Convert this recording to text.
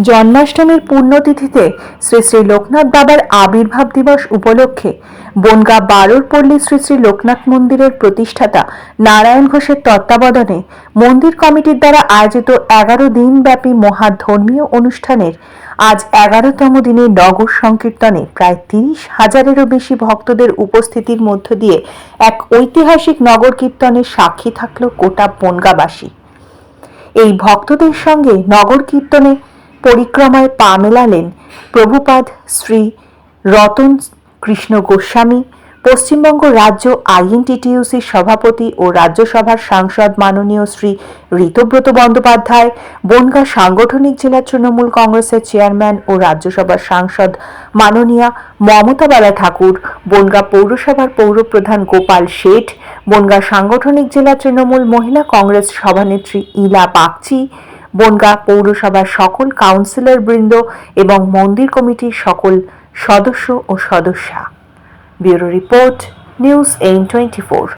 জন্মাষ্টমীর পুণ্যতিথিতে শ্রী শ্রী লোকনাথ বাবার আবির্ভাব দিবস উপলক্ষে বনগা বারোর পল্লী শ্রী শ্রী লোকনাথ মন্দিরের প্রতিষ্ঠাতা নারায়ণ ঘোষের তত্ত্বাবধানে মন্দির কমিটির দ্বারা আয়োজিত এগারো দিনব্যাপী মহা ধর্মীয় অনুষ্ঠানের আজ এগারোতম দিনে নগর সংকীর্তনে প্রায় তিরিশ হাজারেরও বেশি ভক্তদের উপস্থিতির মধ্য দিয়ে এক ঐতিহাসিক নগর কীর্তনের সাক্ষী থাকল গোটা বনগাবাসী। এই ভক্তদের সঙ্গে নগর কীর্তনে পরিক্রমায় পা মেলালেন প্রভুপাদ শ্রী রতন কৃষ্ণ গোস্বামী, পশ্চিমবঙ্গ রাজ্য আইএনটিটিইউসির সভাপতি ও রাজ্যসভার সাংসদ মাননীয় শ্রী ঋতব্রত বন্দ্যোপাধ্যায়, বনগাঁ সাংগঠনিক জেলা তৃণমূল কংগ্রেসের চেয়ারম্যান ও রাজ্যসভার সাংসদ মাননীয়া মমতা বালা ঠাকুর বনগাঁ পৌরসভার পৌরপ্রধান গোপাল শেঠ, বনগাঁ সাংগঠনিক জেলা তৃণমূল মহিলা কংগ্রেস সভানেত্রী ইলা বাগচি বনগাঁ পৌরসভার সকল কাউন্সিলর বৃন্দ এবং মন্দির কমিটির সকল সদস্য ও সদস্যা। ব্যুরো রিপোর্ট, নিউজ এইন টোয়েন্টি ফোর।